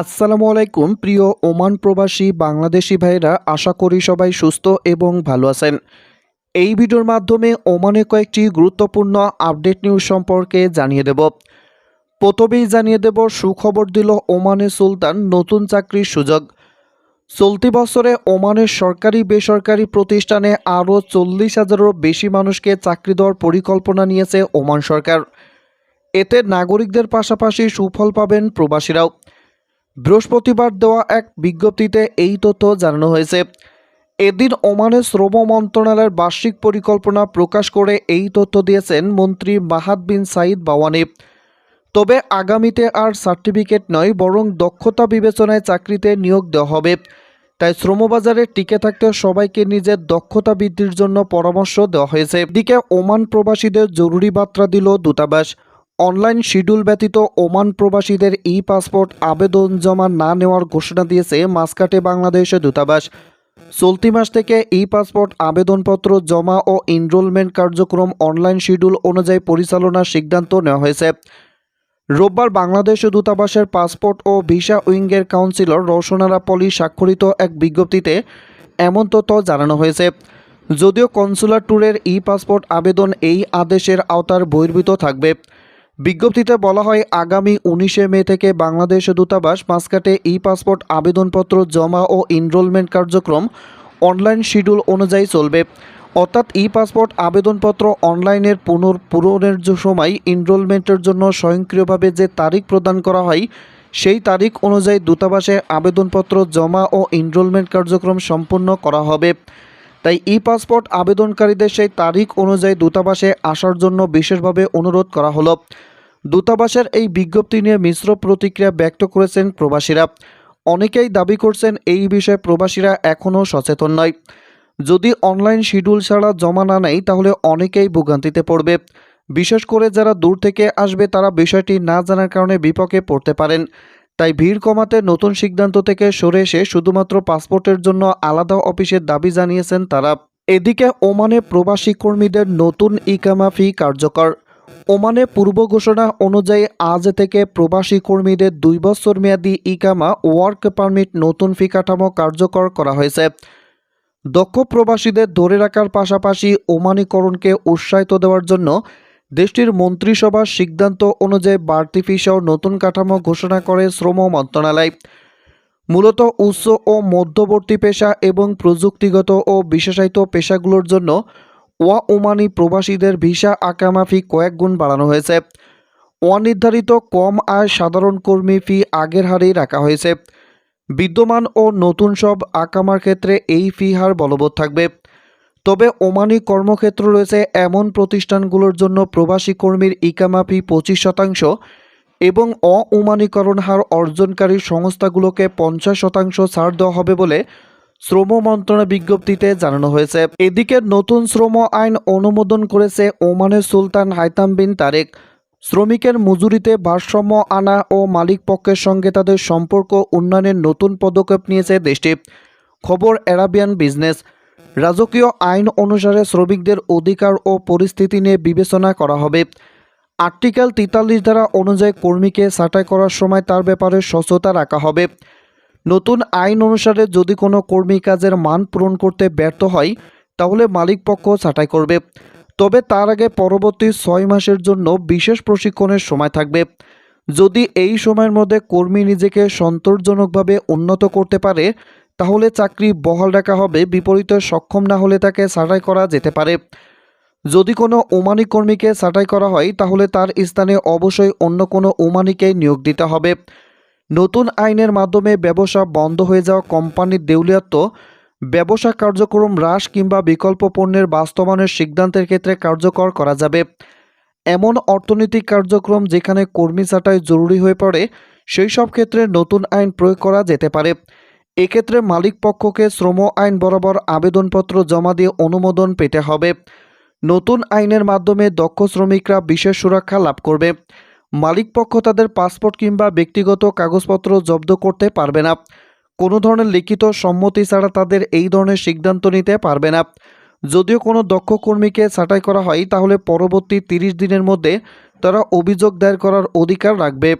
আসসালামু আলাইকুম, প্রিয় ওমান প্রবাসী বাংলাদেশি ভাইরা আশা করি সবাই সুস্থ এবং ভালো আছেন। এই ভিডিওর মাধ্যমে ওমানে কয়েকটি গুরুত্বপূর্ণ আপডেট নিউজ সম্পর্কে জানিয়ে দেব। প্রথমেই জানিয়ে দেব, সুখবর দিল ওমানের সুলতান নতুন চাকরির সুযোগ। চলতি বছরে ওমানের সরকারি বেসরকারি প্রতিষ্ঠানে আরও চল্লিশ হাজারেরও বেশি মানুষকে চাকরি দেওয়ার পরিকল্পনা নিয়েছে ওমান সরকার। এতে নাগরিকদের পাশাপাশি সুফল পাবেন প্রবাসীরাও। বৃহস্পতিবার দেওয়া এক বিজ্ঞপ্তিতে এই তথ্য জানানো হয়েছে। এদিন ওমানের শ্রম মন্ত্রণালয়ের বার্ষিক পরিকল্পনা প্রকাশ করে এই তথ্য দিয়েছেন মন্ত্রী মাহাদ বিন সাইদ বাওয়ানি। তবে আগামীতে আর সার্টিফিকেট নয়, বরং দক্ষতা বিবেচনায় চাকরিতে নিয়োগ দেওয়া হবে। তাই শ্রমবাজারে টিকে থাকতে সবাইকে নিজের দক্ষতা বৃদ্ধির জন্য পরামর্শ দেওয়া হয়েছে। এদিকে ওমান প্রবাসীদের জরুরি বার্তা দিল দূতাবাস। অনলাইন শিডিউল ব্যতীত ওমান প্রবাসীদের ই পাসপোর্ট আবেদন জমা না নেওয়ার ঘোষণা দিয়েছে মাসকাটে বাংলাদেশের দূতাবাস। চলতি মাস থেকে ই পাসপোর্ট আবেদনপত্র জমা ও এনরোলমেন্ট কার্যক্রম অনলাইন শিডিউল অনুযায়ী পরিচালনার সিদ্ধান্ত নেওয়া হয়েছে। রোববার বাংলাদেশ দূতাবাসের পাসপোর্ট ও ভিসা উইংয়ের কাউন্সিলর রওশনারা পলি স্বাক্ষরিত এক বিজ্ঞপ্তিতে এমন তথ্য জানানো হয়েছে। যদিও কনসুলার ট্যুরের ই পাসপোর্ট আবেদন এই আদেশের আওতার বহির্ভূত থাকবে। বিজ্ঞপ্তিতে বলা হয়, আগামী উনিশে মে থেকে বাংলাদেশ দূতাবাস মাসকাটে ই পাসপোর্ট আবেদনপত্র জমা ও এনরোলমেন্ট কার্যক্রম অনলাইন শিডিউল অনুযায়ী চলবে। অর্থাৎ ই পাসপোর্ট আবেদনপত্র অনলাইনের পুনর্পূরণের যে সময় এনরোলমেন্টের জন্য স্বয়ংক্রিয়ভাবে যে তারিখ প্রদান করা হয়, সেই তারিখ অনুযায়ী দূতাবাসে আবেদনপত্র জমা ও এনরোলমেন্ট কার্যক্রম সম্পন্ন করা হবে। তাই ই পাসপোর্ট আবেদনকারীদের সেই তারিখ অনুযায়ী দূতাবাসে আসার জন্য বিশেষভাবে অনুরোধ করা হলো। দূতাবাসের এই বিজ্ঞপ্তি নিয়ে মিশ্র প্রতিক্রিয়া ব্যক্ত করেছেন প্রবাসীরা। অনেকেই দাবি করছেন এই বিষয়ে প্রবাসীরা এখনও সচেতন নয়। যদি অনলাইন শিডিউল ছাড়া জমা না নেয় তাহলে অনেকেই ভোগান্তিতে পড়বে। বিশেষ করে যারা দূর থেকে আসবে, তারা বিষয়টি না জানার কারণে বিপক্ষে পড়তে পারেন। তাই ভিড় কমাতে নতুন সিদ্ধান্ত থেকে সরে এসে শুধুমাত্র পাসপোর্টের জন্য আলাদা অফিসের দাবি জানিয়েছেন তারা। এদিকে ওমানে প্রবাসী কর্মীদের নতুন ইকামা ফি কার্যকর। ওমানে পূর্ব ঘোষণা অনুযায়ী আজ থেকে প্রবাসী কর্মীদের দুই বছর মেয়াদী ইকামা ওয়ার্ক পারমিট নতুন ফি কাঠামো কার্যকর করা হয়েছে। দক্ষ প্রবাসীদের ধরে রাখার পাশাপাশি ওমানিকরণকে উৎসাহিত দেওয়ার জন্য দেশটির মন্ত্রিসভার সিদ্ধান্ত অনুযায়ী বাড়তি ফিসহ নতুন কাঠামো ঘোষণা করে শ্রম মন্ত্রণালয়। মূলত উচ্চ ও মধ্যবর্তী পেশা এবং প্রযুক্তিগত ও বিশেষায়িত পেশাগুলোর জন্য ওয়া ওমানি প্রবাসীদের ভিসা আকামা ফি কয়েক গুণ বাড়ানো হয়েছে। অনির্ধারিত কম আয় সাধারণ কর্মী ফি আগের হারেই রাখা হয়েছে। বিদ্যমান ও নতুন সব আকামার ক্ষেত্রে এই ফি হার বলবৎ থাকবে। তবে ওমানি কর্মক্ষেত্র রয়েছে এমন প্রতিষ্ঠানগুলোর জন্য প্রবাসী কর্মীর ইকামাফি পঁচিশ শতাংশ এবং অউমানিকরণ হার অর্জনকারী সংস্থাগুলোকে পঞ্চাশ শতাংশ ছাড় দেওয়া হবে বলে শ্রম মন্ত্রণালয় বিজ্ঞপ্তিতে জানানো হয়েছে। এদিকে নতুন শ্রম আইন অনুমোদন করেছে ওমানের সুলতান হাইতাম বিন তারেক। শ্রমিকের মজুরিতে ভারসাম্য আনা ও মালিক পক্ষের সঙ্গে তাদের সম্পর্ক উন্নয়নের নতুন পদক্ষেপ নিয়েছে দেশটি। খবর অ্যারাবিয়ান বিজনেস। রাজকীয় আইন অনুসারে শ্রমিকদের অধিকার ও পরিস্থিতি নিয়ে বিবেচনা করা হবে। আর্টিকেল তেতাল্লিশ ধারা অনুযায়ী কর্মীকে ছাঁটাই করার সময় তার ব্যাপারে স্বচ্ছতা রাখা হবে। নতুন আইন অনুসারে যদি কোনো কর্মী কাজের মান পূরণ করতে ব্যর্থ হয়, তাহলে মালিক পক্ষ ছাঁটাই করবে। তবে তার আগে পরবর্তী ছয় মাসের জন্য বিশেষ প্রশিক্ষণের সময় থাকবে। যদি এই সময়ের মধ্যে কর্মী নিজেকে সন্তোষজনকভাবে উন্নত করতে পারে তাহলে চাকরি বহাল রাখা হবে, বিপরীতে সক্ষম না হলে তাকে ছাঁটাই করা যেতে পারে। যদি কোনো ওমানি কর্মীকে ছাঁটাই করা হয়, তাহলে তার স্থানে অবশ্যই অন্য কোনো ওমানিকে নিয়োগ দিতে হবে। নতুন আইনের মাধ্যমে ব্যবসা বন্ধ হয়ে যাওয়া কোম্পানির দেউলিয়াত্ব, ব্যবসা কার্যক্রম হ্রাস কিংবা বিকল্প পণ্যের বাস্তবায়নের সিদ্ধান্তের ক্ষেত্রে কার্যকর করা যাবে। এমন অর্থনৈতিক কার্যক্রম যেখানে কর্মী ছাঁটাই জরুরি হয়ে পড়ে সেই সব ক্ষেত্রে নতুন আইন প্রয়োগ করা যেতে পারে। এক্ষেত্রে মালিক পক্ষকে শ্রম আইন বরাবর আবেদনপত্র জমা দিয়ে অনুমোদন পেতে হবে। নতুন আইনের মাধ্যমে দক্ষ শ্রমিকরা বিশেষ সুরক্ষা লাভ করবে। মালিক পক্ষ তাদের পাসপোর্ট কিংবা ব্যক্তিগত কাগজপত্র জব্দ করতে পারবে না। কোনো ধরনের লিখিত সম্মতি ছাড়া তাদের এই ধরনের সিদ্ধান্ত নিতে পারবে না। যদিও কোনো দক্ষ কর্মীকে ছাঁটাই করা হয়, তাহলে পরবর্তী তিরিশ দিনের মধ্যে তারা অভিযোগ দায়ের করার অধিকার রাখবে।